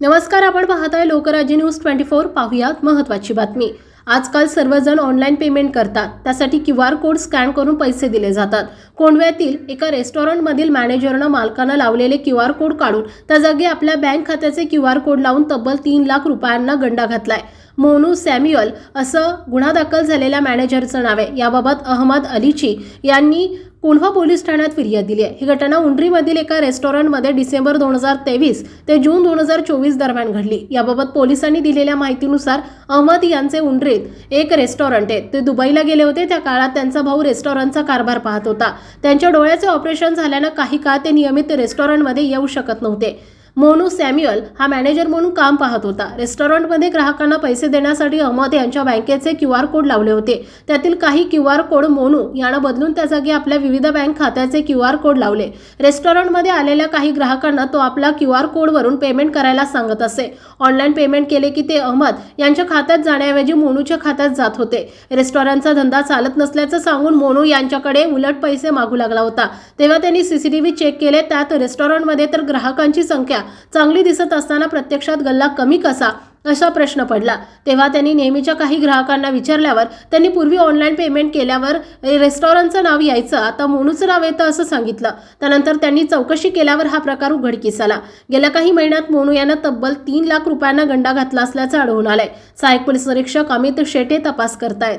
नमस्कार आपण पाहताय लोकराज्य न्यूज ट्वेंटी फोर. पाहूयात महत्त्वाची बातमी. आजकाल सर्वजण ऑनलाईन पेमेंट करतात. त्यासाठी क्यू आर कोड स्कॅन करून पैसे दिले जातात. कोंडव्यातील एका रेस्टॉरंटमधील मॅनेजरनं मालकानं लावलेले क्यू आर कोड काढून त्या जागी आपल्या बँक खात्याचे क्यू आर कोड लावून तब्बल तीन लाख रुपयांना गंडा घातलाय. मोनू सॅम्युअल असं गुन्हा दाखल झालेल्या मॅनेजरचं नाव आहे. याबाबत अहमद अलीची यांनी कोंढवा पोलीस ठाण्यात फिर्याद दिली आहे. ही घटना उंड्रीमधील एका रेस्टॉरंटमध्ये डिसेंबर दोन हजार तेवीस ते जून दोन हजार चोवीस दरम्यान घडली. याबाबत पोलिसांनी दिलेल्या माहितीनुसार अहमद यांचे उंडरीत एक रेस्टॉरंट आहे. ते दुबईला गेले होते. त्या काळात त्यांचा भाऊ रेस्टॉरंटचा कारभार पाहत होता. त्यांच्या डोळ्याचे ऑपरेशन झाल्यानं काही काळ ते नियमित रेस्टॉरंटमध्ये येऊ शकत नव्हते. मोनू सॅम्युअल हा मॅनेजर म्हणून काम पाहत होता. रेस्टॉरंटमध्ये ग्राहकांना पैसे देण्यासाठी अहमद यांच्या बँकेचे क्यू आर कोड लावले होते. त्यातील काही क्यू आर कोड मोनू यानं बदलून त्या जागी आपल्या विविध बँक खात्याचे क्यू आर कोड लावले. रेस्टॉरंटमध्ये आलेल्या काही ग्राहकांना तो आपला क्यू आर कोडवरून पेमेंट करायला सांगत असे. ऑनलाईन पेमेंट केले की ते अहमद यांच्या खात्यात जाण्याऐवजी मोनूच्या खात्यात जात होते. रेस्टॉरंटचा धंदा चालत नसल्याचं सांगून मोनू यांच्याकडे उलट पैसे मागू लागला होता. तेव्हा त्यांनी सीसीटीव्ही चेक केले. त्यात रेस्टॉरंटमध्ये तर ग्राहकांची संख्या चांगली दिसत असताना प्रत्यक्षात गल्ला कमी कसा असा प्रश्न पडला. तेव्हा त्यांनी नेहमीच्या काही ग्राहकांना विचारल्यावर त्यांनी पूर्वी ऑनलाईन पेमेंट केल्यावर रेस्टॉरंटचं नाव यायचं आता मोनूचं नाव येतं असं सांगितलं. त्यानंतर त्यांनी चौकशी केल्यावर हा प्रकार उघडकीस आला. गेल्या काही महिन्यात मोनू यानं तब्बल तीन लाख रुपयांना गंडा घातला असल्याचं आढळून आलंय. सहाय्यक पोलीस निरीक्षक अमित शेटे तपास करतायत.